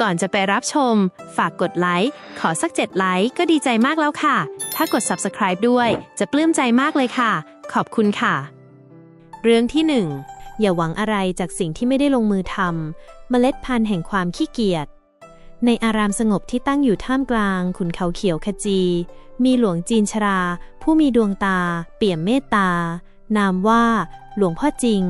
ก่อนจะไปรับชม ฝากกดไลค์ ขอสัก7ไลค์ก็ดีใจมากแล้วค่ะ ถ้ากด Subscribe ด้วยจะปลื้มใจมากเลยค่ะ ขอบคุณค่ะ เรื่องที่ 1 อย่าหวังอะไรจากสิ่งที่ไม่ได้ลงมือทำเมล็ดพันธุ์แห่งความขี้เกียจ ในอารามสงบที่ตั้งอยู่ท่ามกลางขุนเขาเขียวขจี มีหลวงจีนชรา ผู้มีดวงตา เปี่ยมเมตตา นามว่า หลวงพ่อจริง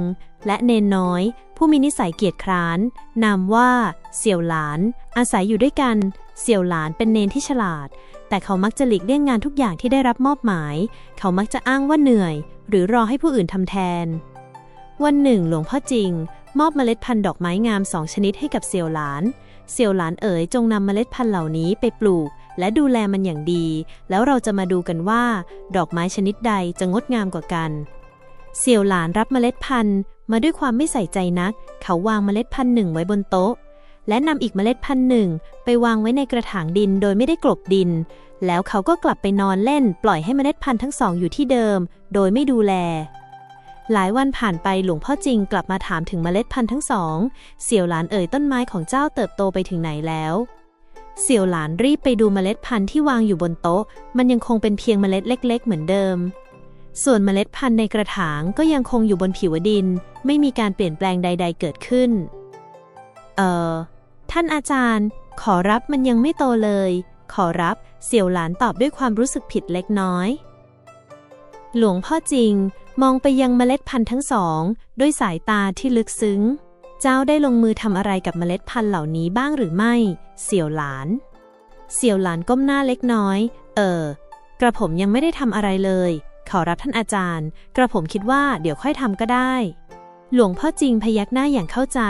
และเนนน้อย ผู้มีนิสัยเกียจคร้าน นามว่า เสี่ยวหลาน อาศัยอยู่ด้วยกัน เสี่ยวหลานเป็นเนนที่ฉลาด แต่เขามักจะหลีกเลี่ยงงานทุกอย่างที่ได้รับมอบหมาย เขามักจะอ้างว่าเหนื่อย หรือรอให้ผู้อื่นทำแทน วันหนึ่ง หลวงพ่อจริง มอบเมล็ดพันธุ์ดอกไม้งามสองชนิดให้กับเสี่ยวหลาน เสี่ยวหลานเอ๋ยจงนำเมล็ดพันธุ์เหล่านี้ไปปลูก และดูแลมันอย่างดี แล้วเราจะมาดูกันว่า ดอกไม้ชนิดใดจะงดงามกว่ากันเสี่ยวหลานรับเมล็ดพันธุ์ มาด้วยความไม่ใส่ใจนัก เขาวางเมล็ดพันธุ์หนึ่งไว้บนโต๊ะ และนำอีกเมล็ดพันธุ์หนึ่งไปวางไว้ในกระถางดินโดยไม่ได้กลบดิน แล้วเขาก็กลับไปนอนเล่น ปล่อยให้เมล็ดพันธุ์ทั้งสองอยู่ที่เดิม โดยไม่ดูแล หลายวันผ่านไปหลวงพ่อจริงกลับมาถามถึงเมล็ดพันธุ์ทั้งสอง เสี่ยวหลานเอ่ยต้นไม้ของเจ้าเติบโตไปถึงไหนแล้วเสี่ยวหลานรีบไปดูเมล็ดพันธุ์ที่วางอยู่บนโต๊ะ มันยังคงเป็นเพียงเมล็ดเล็ก ๆ เหมือนเดิม ส่วนเมล็ดพันธุ์ในกระถางก็ยังคงอยู่บนผิวดิน ไม่มีการเปลี่ยนแปลงใด ๆ เกิดขึ้น เอ่อท่านอาจารย์ ขอรับมันยังไม่โตเลย ขอรับ เสี่ยวหลานตอบด้วยความรู้สึกผิดเล็กน้อย หลวงพ่อจริง มองไปยังเมล็ดพันธุ์ทั้งสอง ด้วยสายตาที่ลึกซึ้ง เจ้าได้ลงมือทำอะไรกับเมล็ดพันธุ์เหล่านี้บ้างหรือไม่ เสี่ยวหลาน เสี่ยวหลานก้มหน้าเล็กน้อย เออ กระผมยังไม่ได้ทำอะไรเลย ขอรับท่านอาจารย์ กระผมคิดว่าเดี๋ยวค่อยทำก็ได้ หลวงพ่อจริงพยักหน้าอย่างเข้าใจ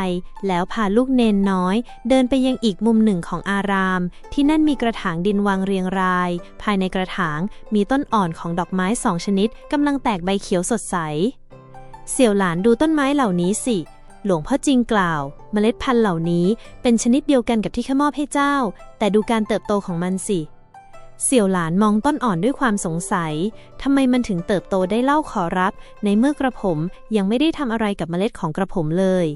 แล้วพาลูกเนนน้อย เดินไปยังอีกมุมหนึ่งของอาราม ที่นั่นมีกระถางดินวางเรียงราย ภายในกระถางมีต้นอ่อนของดอกไม้สองชนิดกำลังแตกใบเขียวสดใส เสี่ยวหลานดูต้นไม้เหล่านี้สิหลวงพ่อจริงกล่าว เมล็ดพันธุ์เหล่านี้เป็นชนิดเดียวกันกับที่ข้ามอบให้เจ้า แต่ดูการเติบโตของมันสิ เสี่ยวหลานมองต้นอ่อนด้วยความสงสัย ทำไมมันถึงเติบโตได้เล่าขอรับ ในเมื่อกระผมยังไม่ได้ทำอะไรกับเมล็ดของกระผมเลย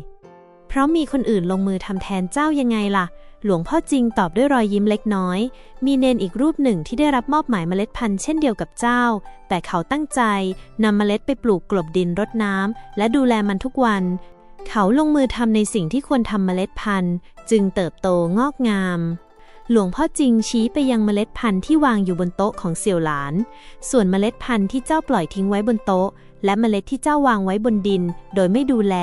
เพราะมีคนอื่นลงมือทำแทนเจ้ายังไงล่ะ หลวงพ่อจริงตอบด้วยรอยยิ้มเล็กน้อย มีเนนอีกรูปหนึ่งที่ได้รับมอบหมายเมล็ดพันธุ์เช่นเดียวกับเจ้า แต่เขาตั้งใจนำเมล็ดไปปลูกกลบดินรดน้ำและดูแลมันทุกวัน เขาลงมือทำในสิ่งที่ควรทำเมล็ดพันธุ์ จึงเติบโตงอกงาม หลวงพ่อจริงชี้ไปยังเมล็ดพันธุ์ที่วางอยู่บนโต๊ะของเสี่ยวหลาน ส่วนเมล็ดพันธุ์ที่เจ้าปล่อยทิ้งไว้บนโต๊ะ และเมล็ดที่เจ้าวางไว้บนดิน โดยไม่ดูแล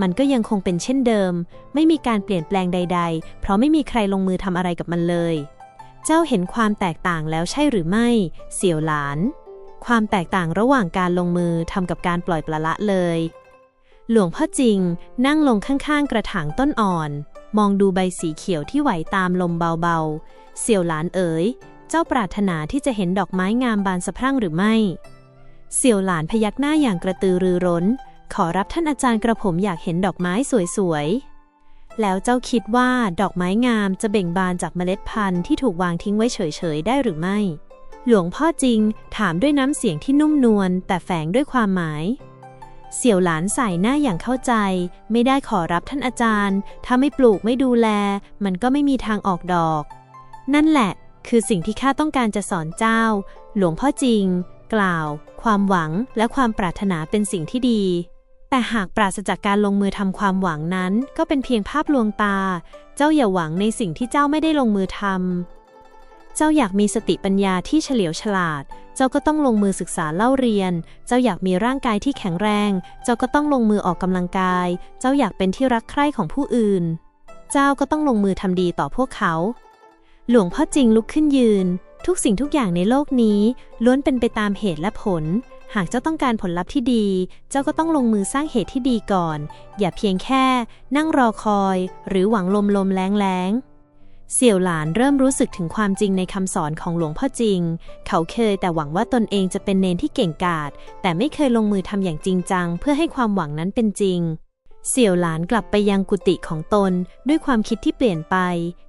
มันก็ยังคงเป็นเช่นเดิม ไม่มีการเปลี่ยนแปลงใด ๆ เพราะไม่มีใครลงมือทำอะไรกับมันเลย เจ้าเห็นความแตกต่างแล้วใช่หรือไม่ เสี่ยวหลาน ความแตกต่างระหว่างการลงมือทำกับการปล่อยปละละเลย หลวงพ่อจริงนั่งลงข้างๆ กระถางต้นอ่อน มองดูใบสีเขียวที่ไหวตามลมเบาๆ เสี่ยวหลานเอ๋ย เจ้าปรารถนาที่จะเห็นดอกไม้งามบานสะพรั่งหรือไม่ เสี่ยวหลานพยักหน้าอย่างกระตือรือร้น ขอรับท่านอาจารย์กระผมอยากเห็นดอกไม้สวยๆ แล้วเจ้าคิดว่าดอกไม้งามจะเบ่งบานจากเมล็ดพันธุ์ที่ถูกวางทิ้งไว้เฉยๆ ได้หรือไม่ หลวงพ่อจริงถามด้วยน้ำเสียงที่นุ่มนวลแต่แฝงด้วยความหมาย เสี่ยวหลานใส่หน้าอย่างเข้าใจ ไม่ได้ขอรับท่านอาจารย์ ถ้าไม่ปลูกไม่ดูแล มันก็ไม่มีทางออกดอก นั่นแหละ คือสิ่งที่ข้าต้องการจะสอนเจ้า หลวงพ่อจริง กล่าว ความหวังและความปรารถนาเป็นสิ่งที่ดี แต่หากปราศจากการลงมือทำความหวังนั้น ก็เป็นเพียงภาพลวงตา เจ้าอย่าหวังในสิ่งที่เจ้าไม่ได้ลงมือทำเจ้าอยากมีสติปัญญาที่เฉลียวฉลาด จ้าก็ต้องลงมือศึกษาเล่าเรียน เจ้าอยากมีร่างกายที่แข็งแรง เจ้าก็ต้องลงมือออกกำลังกาย เจ้าอยากเป็นที่รักใคร่ของผู้อื่น เจ้าก็ต้องลงมือทำดีต่อพวกเขา หลวงพ่อจริงลุกขึ้นยืน ทุกสิ่งทุกอย่างในโลกนี้ ล้วนเป็นไปตามเหตุและผล หากเจ้าต้องการผลลัพธ์ที่ดี เจ้าก็ต้องลงมือสร้างเหตุที่ดีก่อน อย่าเพียงแค่ นั่งรอคอย หรือหวังลมลมแรงแรง เสี่ยวหลานเริ่มรู้สึกถึงความจริงในคำสอนของหลวงพ่อจริง เขาเคยแต่หวังว่าตนเองจะเป็นเนนที่เก่งกาจ แต่ไม่เคยลงมือทำอย่างจริงจัง เพื่อให้ความหวังนั้นเป็นจริง เสี่ยวหลานกลับไปยังกุฏิของตน ด้วยความคิดที่เปลี่ยนไป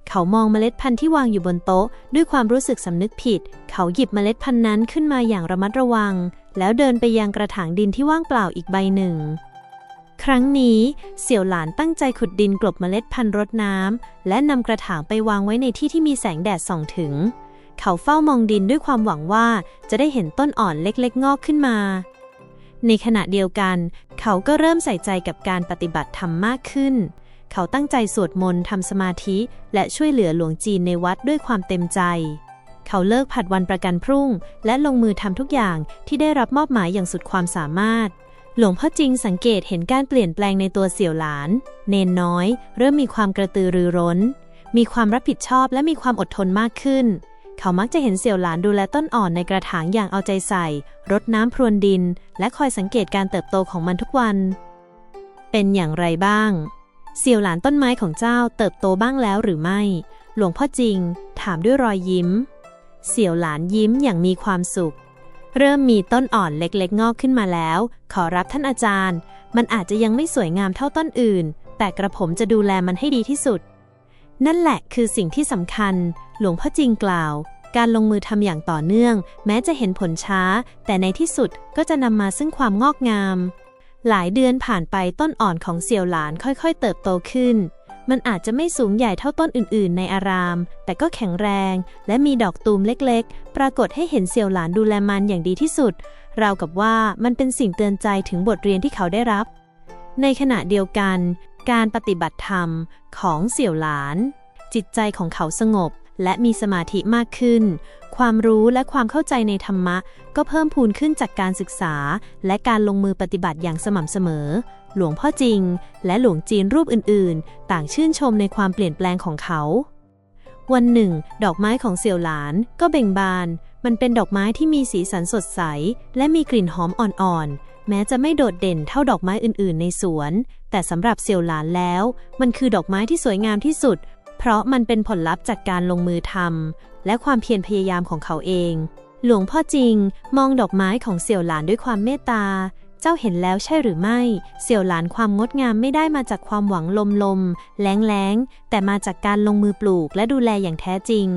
เขามองเมล็ดพันธุ์ที่วางอยู่บนโต๊ะ ด้วยความรู้สึกสำนึกผิด เขาหยิบเมล็ดพันธุ์นั้นขึ้นมาอย่างระมัดระวัง แล้วเดินไปยังกระถางดินที่ว่างเปล่าอีกใบหนึ่ง ครั้งนี้เสี่ยวหลานตั้งใจขุดดินกลบเมล็ดพันธุ์รดน้ำและนำกระถางไปวางไว้ในที่ที่มีแสงแดดส่องถึง เขาเฝ้ามองดินด้วยความหวังว่าจะได้เห็นต้นอ่อนเล็กๆ งอกขึ้นมา ในขณะเดียวกัน เขาก็เริ่มใส่ใจกับการปฏิบัติธรรมมากขึ้น เขาตั้งใจสวดมนต์ทำสมาธิและช่วยเหลือหลวงจีนในวัดด้วยความเต็มใจ เขาเลิกผัดวันประกันพรุ่ง และลงมือทำทุกอย่างที่ได้รับมอบหมายอย่างสุดความสามารถ หลวงพ่อจริงสังเกตเห็นการเปลี่ยนแปลงในตัวเสี่ยวหลาน เนนน้อย เริ่มมีความกระตือรือร้น มีความรับผิดชอบและมีความอดทนมากขึ้น เขามักจะเห็นเสี่ยวหลานดูแลต้นอ่อนในกระถางอย่างเอาใจใส่ รดน้ำพรวนดิน และคอยสังเกตการเติบโตของมันทุกวัน เป็นอย่างไรบ้าง เสี่ยวหลานต้นไม้ของเจ้าเติบโตบ้างแล้วหรือไม่ หลวงพ่อจริง ถามด้วยรอยยิ้ม เสี่ยวหลานยิ้มอย่างมีความสุข เริ่มมีต้นอ่อนเล็กๆ งอกขึ้นมาแล้ว ขอรับท่านอาจารย์ มันอาจจะยังไม่สวยงามเท่าต้นอื่น แต่กระผมจะดูแลมันให้ดีที่สุด นั่นแหละคือสิ่งที่สำคัญ หลวงพ่อจริงกล่าว การลงมือทำอย่างต่อเนื่อง แม้จะเห็นผลช้า แต่ในที่สุดก็จะนำมาซึ่งความงอกงาม หลายเดือนผ่านไปต้นอ่อนของเสี่ยวหลานค่อยๆ เติบโตขึ้น มันอาจจะไม่สูงใหญ่เท่าต้นอื่นๆ ในอาราม แต่ก็แข็งแรง และมีดอกตูมเล็กๆ ปรากฏให้เห็นเสี่ยวหลานดูแลมันอย่างดีที่สุด ราวกับว่ามันเป็นสิ่งเตือนใจถึงบทเรียนที่เขาได้รับ ในขณะเดียวกัน การปฏิบัติธรรมของเสี่ยวหลาน จิตใจของเขาสงบและมีสมาธิมากขึ้น ความรู้และความเข้าใจในธรรมะ ก็เพิ่มพูนขึ้นจากการศึกษา และการลงมือปฏิบัติอย่างสม่ำเสมอ หลวงพ่อจริง และหลวงจีนรูปอื่นๆ ต่างชื่นชมในความเปลี่ยนแปลงของเขา วันหนึ่ง ดอกไม้ของเสี่ยวหลานก็เบ่งบาน มันเป็นดอกไม้ที่มีสีสันสดใส และมีกลิ่นหอมอ่อนๆ แม้จะไม่โดดเด่นเท่าดอกไม้อื่นๆ ในสวน แต่สำหรับเสี่ยวหลานแล้ว มันคือดอกไม้ที่สวยงามที่สุด เพราะมันเป็นผลลัพธ์จากการลงมือทำและความเพียรพยายามของเขาเองหลวงพ่อจริง มองดอกไม้ของเสี่ยวหลานด้วยความเมตตา เจ้าเห็นแล้วใช่หรือไม่ เสี่ยวหลานความงดงามไม่ได้มาจากความหวังลมลมๆแล้งแล้งๆแต่มาจากการลงมือปลูกและดูแลอย่างแท้จริง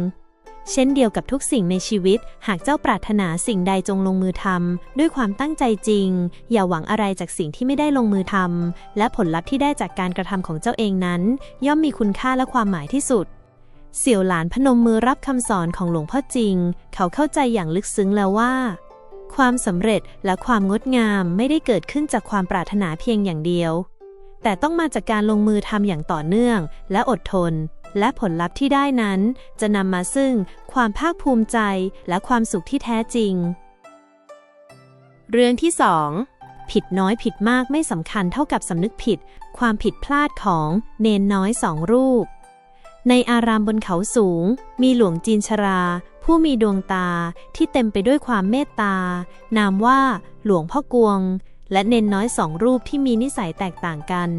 เช่นเดียวกับทุกสิ่งในชีวิต หากเจ้าปรารถนาสิ่งใดจงลงมือทำด้วยความตั้งใจจริง อย่าหวังอะไรจากสิ่งที่ไม่ได้ลงมือทำและผลลัพธ์ที่ได้จากการกระทำของเจ้าเองนั้น ย่อมมีคุณค่าและความหมายที่สุดเสี่ยวหลานพนมมือรับคำสอนของหลวงพ่อจริง เขาเข้าใจอย่างลึกซึ้งแล้วว่า ความสำเร็จและความงดงามไม่ได้เกิดขึ้นจากความปรารถนาเพียงอย่างเดียว แต่ต้องมาจากการลงมือทำอย่างต่อเนื่องและอดทน และผลลัพธ์ที่ได้นั้น จะนำมาซึ่งความภาคภูมิใจและความสุขที่แท้จริง เรื่องที่ 2 ผิดน้อยผิดมากไม่สำคัญเท่ากับสำนึกผิด ความผิดพลาดของเนนน้อยสองรูปในอารามบนเขาสูง มีหลวงจีนชรา ผู้มีดวงตาที่เต็มไปด้วยความเมตตา นามว่าหลวงพ่อกวง และเนนน้อยสองรูปที่มีนิสัยแตกต่างกัน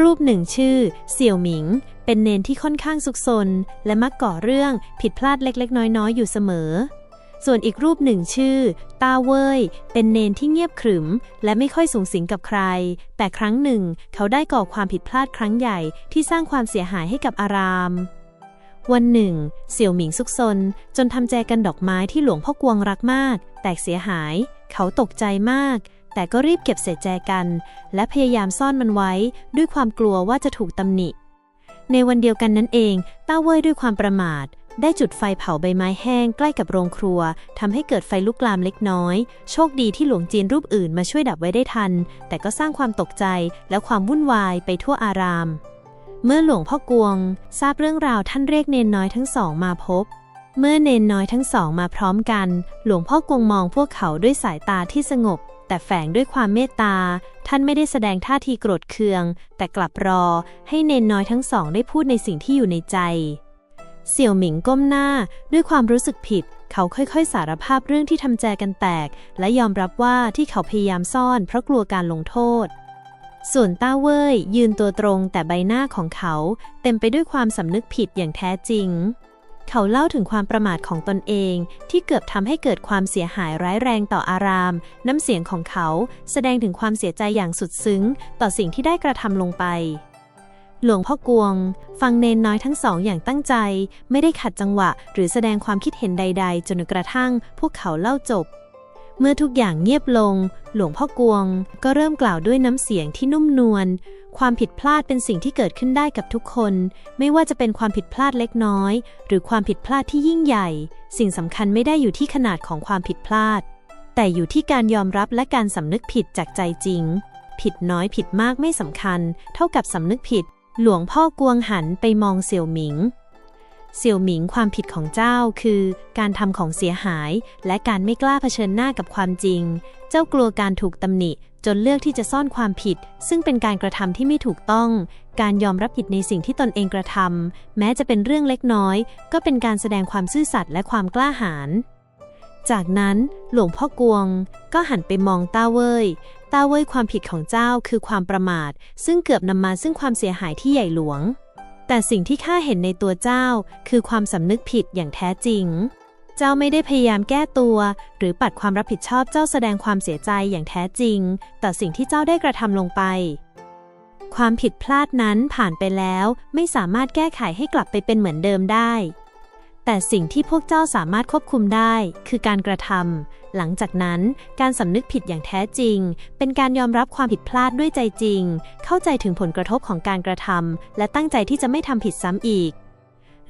รูปหนึ่งชื่อ เสี่ยวหมิง เป็นเนนที่ค่อนข้างสุกซนและมักก่อเรื่องผิดพลาดเล็ก ๆ น้อย ๆ อยู่เสมอ ส่วนอีกรูปหนึ่งชื่อ ตาเว่ย เป็นเนนที่เงียบขรึม และไม่ค่อยสูงสิงกับใคร แต่ครั้งหนึ่ง เขาได้ก่อความผิดพลาดครั้งใหญ่ที่สร้างความเสียหายให้กับอาราม วันหนึ่ง เสี่ยวหมิงซุกซน จนทำแจกันดอกไม้ที่หลวงพ่อกวงรักมาก แตกเสียหาย เขาตกใจมาก แต่ก็รีบเก็บเศษแจกัน และพยายามซ่อนมันไว้ ด้วยความกลัวว่าจะถูกตำหนิ ในวันเดียวกันนั้นเองต้าเว่ยด้วยความประมาท ได้จุดไฟเผาใบไม้แห้งใกล้กับโรงครัวทำให้เกิดไฟลุกลามเล็กน้อย โชคดีที่หลวงจีนรูปอื่นมาช่วยดับไว้ได้ทัน แต่ก็สร้างความตกใจและความวุ่นวายไปทั่วอาราม เมื่อหลวงพ่อกวง ทราบเรื่องราวท่านเรียกเนนน้อยทั้งสองมาพบ เมื่อเนนน้อยทั้งสองมาพร้อมกัน หลวงพ่อกวงมองพวกเขาด้วยสายตาที่สงบ แต่แฝงด้วยความเมตตา ท่านไม่ได้แสดงท่าทีโกรธเคือง แต่กลับรอให้เนนน้อยทั้งสองได้พูดในสิ่งที่อยู่ในใจ เสี่ยวหมิงก้มหน้าด้วยความรู้สึกผิด เขาค่อยๆ สารภาพเรื่องที่ทำแจกันแตก และยอมรับว่าที่เขาพยายามซ่อนเพราะกลัวการลงโทษ ส่วนต้าเว่ยยืนตัวตรงแต่ใบหน้าของเขาเต็มไปด้วยความสำนึกผิดอย่างแท้จริง เขาเล่าถึงความประมาทของตนเองที่เกือบทำให้เกิดความเสียหายร้ายแรงต่ออาราม น้ำเสียงของเขาแสดงถึงความเสียใจอย่างสุดซึ้ง ต่อสิ่งที่ได้กระทำลงไป หลวงพ่อกวง ฟังเนนน้อยทั้งสองอย่างตั้งใจ ไม่ได้ขัดจังหวะ หรือแสดงความคิดเห็นใด ๆ จนกระทั่ง พวกเขาเล่าจบ เมื่อทุกอย่างเงียบลง หลวงพ่อกวง ก็เริ่มกล่าวด้วยน้ำเสียงที่นุ่มนวล ความผิดพลาดเป็นสิ่งที่เกิดขึ้นได้กับทุกคน ไม่ว่าจะเป็นความผิดพลาดเล็กน้อย หรือความผิดพลาดที่ยิ่งใหญ่ สิ่งสำคัญไม่ได้อยู่ที่ขนาดของความผิดพลาด แต่อยู่ที่การยอมรับและการสำนึกผิดจากใจจริง ผิดน้อยผิดมากไม่สำคัญ เท่ากับสำนึกผิด หลวงพ่อกวงหันไปมองเสี่ยวหมิง เสี่ยวหมิงความผิดของเจ้าคือการทำของเสียหาย และการไม่กล้าเผชิญหน้ากับความจริง เจ้ากลัวการถูกตำหนิ จนเลือกที่จะซ่อนความผิด ซึ่งเป็นการกระทำที่ไม่ถูกต้อง การยอมรับผิดในสิ่งที่ตนเองกระทำแม้จะเป็นเรื่องเล็กน้อย ก็เป็นการแสดงความซื่อสัตย์และความกล้าหาญจากนั้นหลวงพ่อกวงก็หันไปมองต้าเว่ยต้าเว่ยความผิดของเจ้าคือความประมาท ซึ่งเกือบนำมาซึ่งความเสียหายที่ใหญ่หลวง แต่สิ่งที่ข้าเห็นในตัวเจ้า คือความสำนึกผิดอย่างแท้จริง เจ้าไม่ได้พยายามแก้ตัว หรือปัดความรับผิดชอบเจ้าแสดงความเสียใจอย่างแท้จริง ต่อสิ่งที่เจ้าได้กระทำลงไป ความผิดพลาดนั้นผ่านไปแล้วไม่สามารถแก้ไขให้กลับไปเป็นเหมือนเดิมได้แต่สิ่งที่พวกเจ้าสามารถควบคุมได้ คือการกระทำ หลังจากนั้นการสำนึกผิดอย่างแท้จริง เป็นการยอมรับความผิดพลาดด้วยใจจริง เข้าใจถึงผลกระทบของการกระทำและตั้งใจที่จะไม่ทำผิดซ้ำอีก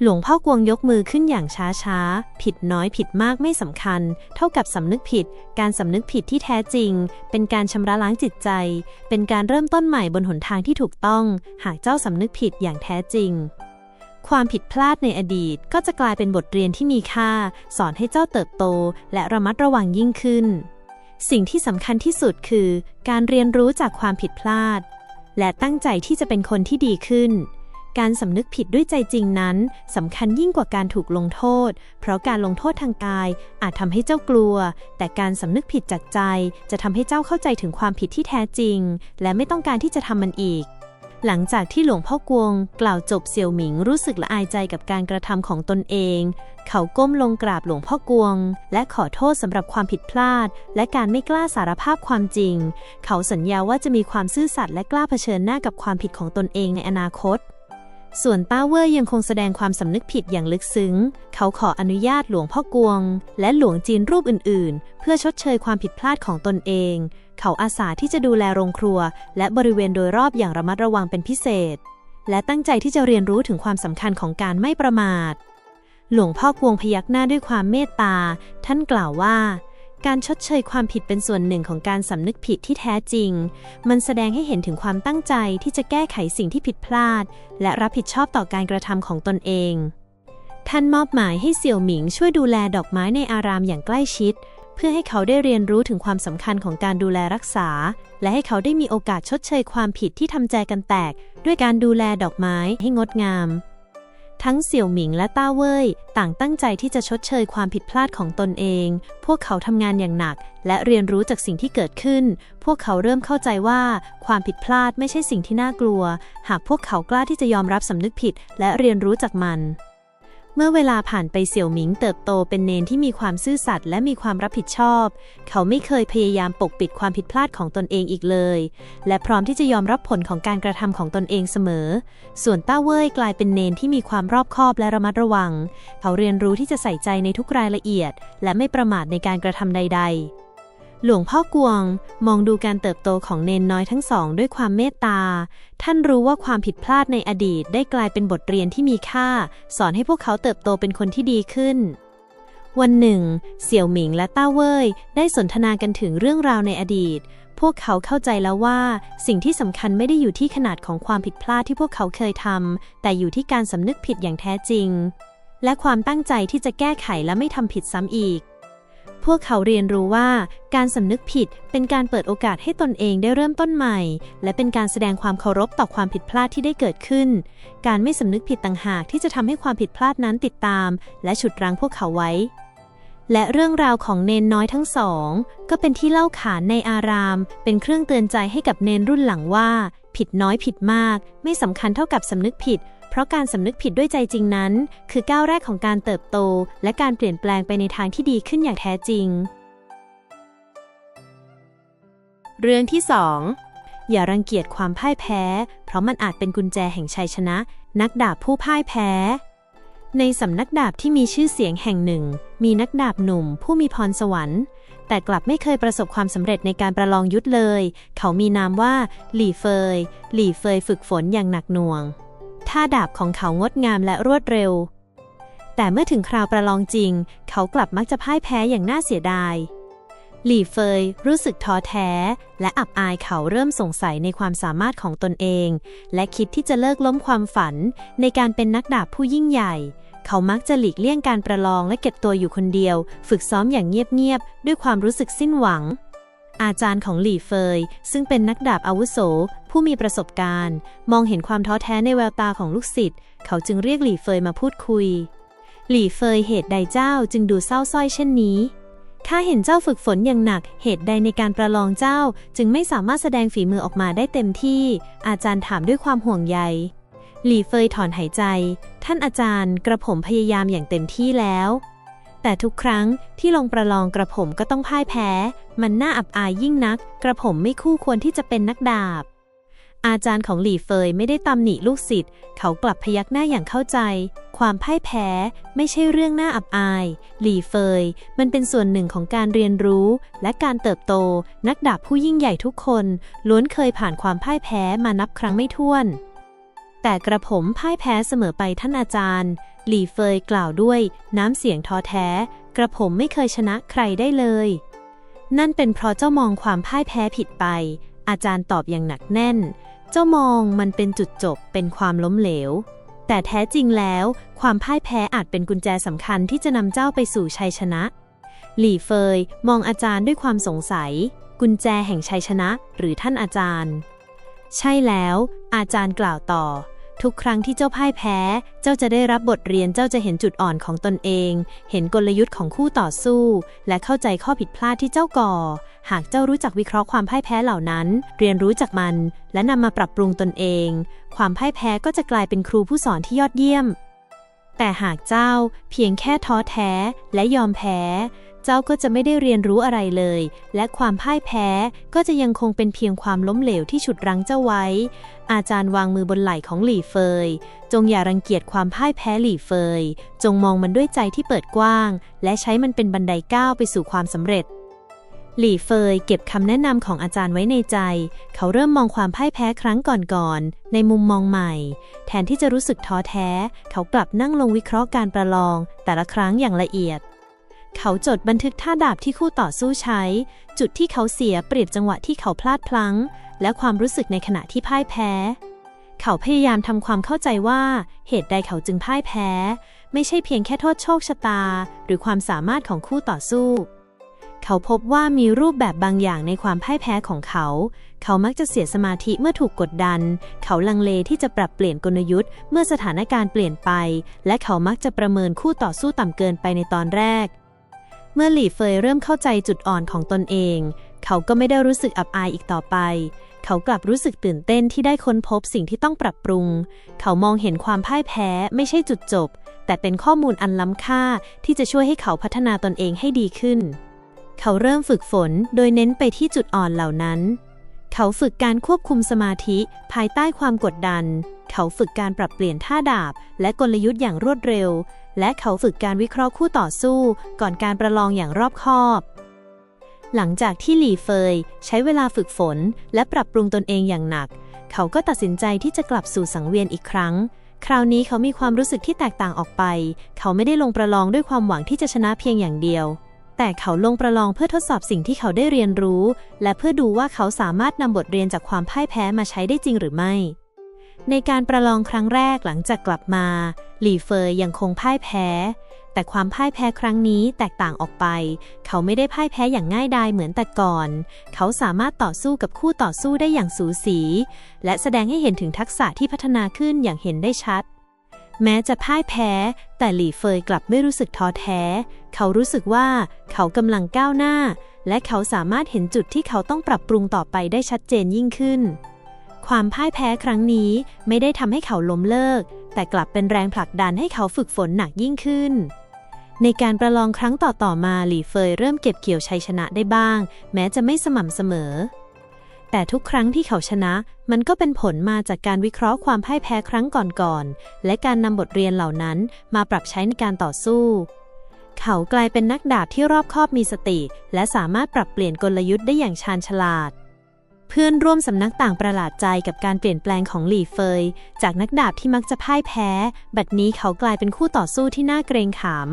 หลวงพ่อกวงยกมือขึ้นอย่างช้าๆผิดน้อยผิดมากไม่สำคัญ เท่ากับสำนึกผิด การสำนึกผิดที่แท้จริง เป็นการชำระล้างจิตใจ เป็นการเริ่มต้นใหม่บนหนทางที่ถูกต้อง หากเจ้าสำนึกผิดอย่างแท้จริง ความผิดพลาดในอดีตก็จะกลายเป็นบทเรียนที่มีค่า สอนให้เจ้าเติบโต และระมัดระวังยิ่งขึ้น สิ่งที่สำคัญที่สุดคือ การเรียนรู้จากความผิดพลาด และตั้งใจที่จะเป็นคนที่ดีขึ้น การสำนึกผิดด้วยใจจริงนั้นสำคัญยิ่งกว่าการถูกลงโทษ เพราะการลงโทษทางกายอาจทำให้เจ้ากลัว แต่การสำนึกผิดจากใจ จะทำให้เจ้าเข้าใจถึงความผิดที่แท้จริง และไม่ต้องการที่จะทำมันอีก หลังจากที่หลวงพ่อกวงกล่าวจบเสี่ยวหมิงรู้สึกละอายใจกับการกระทำของตนเอง เขาก้มลงกราบหลวงพ่อกวง และขอโทษสำหรับความผิดพลาด และการไม่กล้าสารภาพความจริง เขาสัญญาว่าจะมีความซื่อสัตย์และกล้าเผชิญหน้ากับความผิดของตนเองในอนาคต ส่วนต้าเว่ยยังคงแสดงความสำนึกผิดอย่างลึกซึ้ง เขาขออนุญาตหลวงพ่อกวง และหลวงจีนรูปอื่น ๆ เพื่อชดเชยความผิดพลาดของตนเอง เขาอาสาที่จะดูแลโรงครัว และบริเวณโดยรอบอย่างระมัดระวังเป็นพิเศษ และตั้งใจที่จะเรียนรู้ถึงความสำคัญของการไม่ประมาท หลวงพ่อกวงพยักหน้าด้วยความเมตตา ท่านกล่าวว่า การชดเชยความผิดเป็นส่วนหนึ่งของการสำนึกผิดที่แท้จริง มันแสดงให้เห็นถึงความตั้งใจที่จะแก้ไขสิ่งที่ผิดพลาด และรับผิดชอบต่อการกระทำของตนเองท่านมอบหมายให้เสี่ยวหมิงช่วยดูแลดอกไม้ในอารามอย่างใกล้ชิด พื่อให้เขาได้เรียนรู้ถึงความสำคัญของการดูแลรักษา และให้เขาได้มีโอกาสชดเชยความผิดที่ทำใจกันแตก ด้วยการดูแลดอกไม้ให้งดงาม ทั้งเสี่ยวหมิงและต้าเว่ยต่างตั้งใจที่จะชดเชยความผิดพลาดของตนเอง พวกเขาทำงานอย่างหนัก และเรียนรู้จากสิ่งที่เกิดขึ้น พวกเขาเริ่มเข้าใจว่าความผิดพลาดไม่ใช่สิ่งที่น่ากลัว หากพวกเขากล้าที่จะยอมรับสำนึกผิด และเรียนรู้จากมัน เมื่อเวลาผ่านไปเสี่ยวหมิงเติบโตเป็นเนนที่มีความซื่อสัตย์และมีความรับผิดชอบ เขาไม่เคยพยายามปกปิดความผิดพลาดของตนเองอีกเลย และพร้อมที่จะยอมรับผลของการกระทำของตนเองเสมอ ส่วนต้าเว่ยกลายเป็นเนนที่มีความรอบคอบและระมัดระวัง เขาเรียนรู้ที่จะใส่ใจในทุกรายละเอียด และไม่ประมาทในการกระทำใด ๆ หลวงพ่อกวงมองดูการเติบโตของเนนน้อยทั้งสองด้วยความเมตตา ท่านรู้ว่าความผิดพลาดในอดีตได้กลายเป็นบทเรียนที่มีค่า สอนให้พวกเขาเติบโตเป็นคนที่ดีขึ้น วันหนึ่ง เสี่ยวหมิงและต้าเว่ยได้สนทนากันถึงเรื่องราวในอดีต พวกเขาเข้าใจแล้วว่า สิ่งที่สำคัญไม่ได้อยู่ที่ขนาดของความผิดพลาดที่พวกเขาเคยทำแต่อยู่ที่การสำนึกผิดอย่างแท้จริง และความตั้งใจที่จะแก้ไขและไม่ทำผิดซ้ำอีก พวกเขาเรียนรู้ว่าการสำนึกผิดเป็นการเปิดโอกาสให้ตนเองได้เริ่มต้นใหม่ และเป็นการแสดงความเคารพต่อความผิดพลาดที่ได้เกิดขึ้น การไม่สำนึกผิดต่างหากที่จะทำให้ความผิดพลาดนั้นติดตาม และฉุดรั้งพวกเขาไว้ และเรื่องราวของเนนน้อยทั้งสอง ก็เป็นที่เล่าขานในอาราม เป็นเครื่องเตือนใจให้กับเนนรุ่นหลังว่า ผิดน้อยผิดมาก ไม่สำคัญเท่ากับสำนึกผิด เพราะการสำนึกผิดด้วยใจจริงนั้น คือก้าวแรกของการเติบโต และการเปลี่ยนแปลงไปในทางที่ดีขึ้นอย่างแท้จริง เรื่องที่ 2 อย่ารังเกียจความพ่ายแพ้ เพราะมันอาจเป็นกุญแจแห่งชัยชนะ นักดาบผู้พ่ายแพ้ ในสำนักดาบที่มีชื่อเสียงแห่งหนึ่ง มีนักดาบหนุ่ม ผู้มีพรสวรรค์แต่กลับไม่เคยประสบความสำเร็จในการประลองยุทธเลย เขามีนามว่า หลี่เฟย หลี่เฟยฝึกฝนอย่างหนักหน่วง ท่าดาบของเขางดงามและรวดเร็ว แต่เมื่อถึงคราวประลองจริง เขากลับมักจะพ่ายแพ้อย่างน่าเสียดาย หลี่เฟยรู้สึกท้อแท้ และอับอายเขาเริ่มสงสัยในความสามารถของตนเอง และคิดที่จะเลิกล้มความฝันในการเป็นนักดาบผู้ยิ่งใหญ่ เขามักจะหลีกเลี่ยงการประลองและเก็บตัวอยู่คนเดียว ฝึกซ้อมอย่างเงียบๆด้วยความรู้สึกสิ้นหวัง อาจารย์ของหลี่เฟย ซึ่งเป็นนักดาบอาวุโส ผู้มีประสบการณ์ มองเห็นความท้อแท้ในแววตาของลูกศิษย์เขาจึงเรียกหลี่เฟยมาพูดคุย หลี่เฟยเหตุใดเจ้าจึงดูเศร้าส้อยเช่นนี้ข้าเห็นเจ้าฝึกฝนอย่างหนัก เหตุใดในการประลองเจ้า จึงไม่สามารถแสดงฝีมือออกมาได้เต็มที่ อาจารย์ถามด้วยความห่วงใย หลี่เฟยถอนหายใจ ท่านอาจารย์กระผมพยายามอย่างเต็มที่แล้ว แต่ทุกครั้งที่ลงประลองกระผมก็ต้องพ่ายแพ้ มันน่าอับอายยิ่งนัก กระผมไม่คู่ควรที่จะเป็นนักดาบ อาจารย์ของหลี่เฟยไม่ได้ตำหนิลูกศิษย์ เขากลับพยักหน้าอย่างเข้าใจ ความพ่ายแพ้ไม่ใช่เรื่องน่าอับอาย หลี่เฟย มันเป็นส่วนหนึ่งของการเรียนรู้ และการเติบโต นักดาบผู้ยิ่งใหญ่ทุกคน ล้วนเคยผ่านความพ่ายแพ้มานับครั้งไม่ถ้วน แต่กระผมพ่ายแพ้เสมอไปท่านอาจารย์ หลี่เฟยกล่าวด้วยน้ำเสียงท้อแท้ กระผมไม่เคยชนะใครได้เลย นั่นเป็นเพราะเจ้ามองความพ่ายแพ้ผิดไป อาจารย์ตอบอย่างหนักแน่น เจ้ามองมันเป็นจุดจบเป็นความล้มเหลว แต่แท้จริงแล้ว ความพ่ายแพ้อาจเป็นกุญแจสำคัญที่จะนำเจ้าไปสู่ชัยชนะ หลี่เฟยมองอาจารย์ด้วยความสงสัย กุญแจแห่งชัยชนะ หรือท่านอาจารย์ ใช่แล้ว อาจารย์กล่าวต่อ ทุกครั้งที่เจ้าพ่ายแพ้ เจ้าจะได้รับบทเรียนเจ้าจะเห็นจุดอ่อนของตนเอง เห็นกลยุทธ์ของคู่ต่อสู้ และเข้าใจข้อผิดพลาดที่เจ้าก่อ หากเจ้ารู้จักวิเคราะห์ความพ่ายแพ้เหล่านั้น เรียนรู้จากมัน และนำมาปรับปรุงตนเอง ความพ่ายแพ้ก็จะกลายเป็นครูผู้สอนที่ยอดเยี่ยม แต่หากเจ้าเพียงแค่ท้อแท้และยอมแพ้ เจ้าก็จะไม่ได้เรียนรู้อะไรเลย และความพ่ายแพ้ก็จะยังคงเป็นเพียงความล้มเหลวที่ฉุดรั้งเจ้าไว้ อาจารย์วางมือบนไหล่ของหลี่เฟย จงอย่ารังเกียจความพ่ายแพ้หลี่เฟย จงมองมันด้วยใจที่เปิดกว้าง และใช้มันเป็นบันไดก้าวไปสู่ความสำเร็จหลี่เฟยเก็บคำแนะนำของอาจารย์ไว้ในใจ เขาเริ่มมองความพ่ายแพ้ครั้งก่อนๆ ในมุมมองใหม่ แทนที่จะรู้สึกท้อแท้ เขากลับนั่งลงวิเคราะห์การประลอง แต่ละครั้งอย่างละเอียด เขาจดบันทึกท่าดาบที่คู่ต่อสู้ใช้ จุดที่เขาเสียเปรียบจังหวะที่เขาพลาดพลั้ง และความรู้สึกในขณะที่พ่ายแพ้ เขาพยายามทำความเข้าใจว่าเหตุใดเขาจึงพ่ายแพ้ ไม่ใช่เพียงแค่โทษโชคชะตา หรือความสามารถของคู่ต่อสู้ เขาพบว่ามีรูปแบบบางอย่างในความพ่ายแพ้ของเขา เขามักจะเสียสมาธิเมื่อถูกกดดัน เขาลังเลที่จะปรับเปลี่ยนกลยุทธ์ เมื่อสถานการณ์เปลี่ยนไป และเขามักจะประเมินคู่ต่อสู้ต่ำเกินไปในตอนแรก เมื่อหลี่เฟยเริ่มเข้าใจจุดอ่อนของตนเอง เขาก็ไม่ได้รู้สึกอับอายอีกต่อไป เขากลับรู้สึกตื่นเต้นที่ได้ค้นพบสิ่งที่ต้องปรับปรุง เขามองเห็นความพ่ายแพ้ไม่ใช่จุดจบ แต่เป็นข้อมูลอันล้ำค่าที่จะช่วยให้เขาพัฒนาตนเองให้ดีขึ้น เขาเริ่มฝึกฝนโดยเน้นไปที่จุดอ่อนเหล่านั้น เขาฝึกการควบคุมสมาธิภายใต้ความกดดัน เขาฝึกการปรับเปลี่ยนท่าดาบ และกลยุทธ์อย่างรวดเร็ว และเขาฝึกการวิเคราะห์คู่ต่อสู้ ก่อนการประลองอย่างรอบคอบ หลังจากที่หลี่เฟย ใช้เวลาฝึกฝน และปรับปรุงตนเองอย่างหนัก เขาก็ตัดสินใจที่จะกลับสู่สังเวียนอีกครั้ง คราวนี้เขามีความรู้สึกที่แตกต่างออกไป เขาไม่ได้ลงประลองด้วยความหวังที่จะชนะเพียงอย่างเดียว แต่เขาลงประลองเพื่อทดสอบสิ่งที่เขาได้เรียนรู้ และเพื่อดูว่าเขาสามารถนำบทเรียนจากความพ่ายแพ้มาใช้ได้จริงหรือไม่ ในการประลองครั้งแรกหลังจากกลับมา หลี่เฟยยังคงพ่ายแพ้ แต่ความพ่ายแพ้ครั้งนี้แตกต่างออกไป เขาไม่ได้พ่ายแพ้อย่างง่ายดายเหมือนแต่ก่อน เขาสามารถต่อสู้กับคู่ต่อสู้ได้อย่างสูสี และแสดงให้เห็นถึงทักษะที่พัฒนาขึ้นอย่างเห็นได้ชัด แม้จะพ่ายแพ้ แต่หลี่เฟยกลับไม่รู้สึกท้อแท้ เขารู้สึกว่าเขากำลังก้าวหน้า และเขาสามารถเห็นจุดที่เขาต้องปรับปรุงต่อไปได้ชัดเจนยิ่งขึ้น ความพ่ายแพ้ครั้งนี้ไม่ได้ทำให้เขาล้มเลิก แต่กลับเป็นแรงผลักดันให้เขาฝึกฝนหนักยิ่งขึ้น ในการประลองครั้งต่อๆมาหลี่เฟยเริ่มเก็บเกี่ยวชัยชนะได้บ้าง แม้จะไม่สม่ำเสมอ แต่ทุกครั้งที่เขาชนะ มันก็เป็นผลมาจากการวิเคราะห์ความพ่ายแพ้ครั้งก่อนๆและการนำบทเรียนเหล่านั้นมาปรับใช้ในการต่อสู้เขากลายเป็นนักดาบที่รอบคอบมีสติ และสามารถปรับเปลี่ยนกลยุทธ์ได้อย่างชาญฉลาด เพื่อนร่วมสำนักต่างประหลาดใจกับการเปลี่ยนแปลงของหลี่เฟย จากนักดาบที่มักจะพ่ายแพ้ บัดนี้เขากลายเป็นคู่ต่อสู้ที่น่าเกรงขาม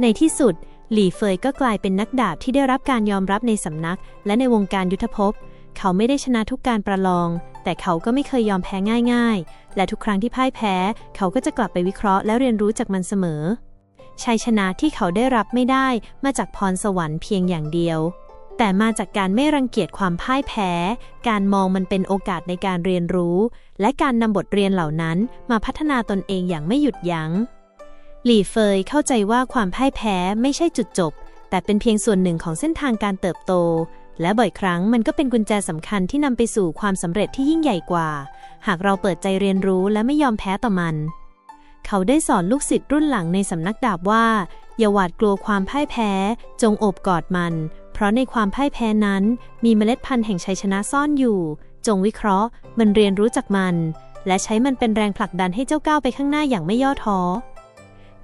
ในที่สุด หลี่เฟยก็กลายเป็นนักดาบที่ได้รับการยอมรับในสำนัก และในวงการยุทธภพ เขาไม่ได้ชนะทุกการประลอง แต่เขาก็ไม่เคยยอมแพ้ง่ายๆ และทุกครั้งที่พ่ายแพ้ เขาก็จะกลับไปวิเคราะห์และเรียนรู้จากมันเสมอชัยชนะที่เขาได้รับไม่ได้มาจากพรสวรรค์เพียงอย่างเดียว แต่มาจากการไม่รังเกียจความพ่ายแพ้ การมองมันเป็นโอกาสในการเรียนรู้ และการนำบทเรียนเหล่านั้นมาพัฒนาตนเองอย่างไม่หยุดยัง้ง หลี่เฟยเข้าใจว่าความพ่ายแพ้ไม่ใช่จุดจบ แต่เป็นเพียงส่วนหนึ่งของเส้นทางการเติบโต และบ่อยครั้งมันก็เป็นกุญแจสำคัญที่นำไปสู่ความสำเร็จที่ยิ่งใหญ่กว่า หากเราเปิดใจเรียนรู้และไม่ยอมแพ้ต่อมัน เขาได้สอนลูกศิษย์รุ่นหลังในสำนักดาบว่าอย่าหวาดกลัวความพ่ายแพ้ จงโอบกอดมัน เพราะในความพ่ายแพ้นั้น มีเมล็ดพันธุ์แห่งชัยชนะซ่อนอยู่ จงวิเคราะห์ มันเรียนรู้จากมัน และใช้มันเป็นแรงผลักดันให้เจ้าก้าวไปข้างหน้าอย่างไม่ย่อท้อ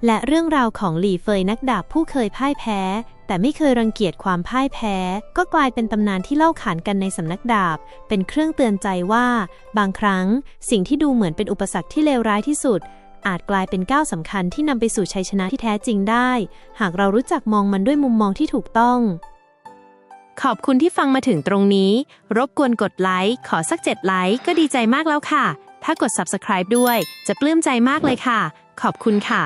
และเรื่องราวของหลี่เฟยนักดาบผู้เคยพ่ายแพ้ แต่ไม่เคยรังเกียจความพ่ายแพ้ ก็กลายเป็นตำนานที่เล่าขานกันในสำนักดาบ เป็นเครื่องเตือนใจว่า บางครั้ง สิ่งที่ดูเหมือนเป็นอุปสรรคที่เลวร้ายที่สุดอาจกลายเป็นก้าวสำคัญที่นำไปสู่ชัยชนะที่แท้จริงได้ หากเรารู้จักมองมันด้วยมุมมองที่ถูกต้อง ขอบคุณที่ฟังมาถึงตรงนี้ รบกวนกดไลค์ ขอสัก7ไลค์ก็ดีใจมากแล้วค่ะ ถ้ากด subscribe ด้วย จะปลื้มใจมากเลยค่ะ ขอบคุณค่ะ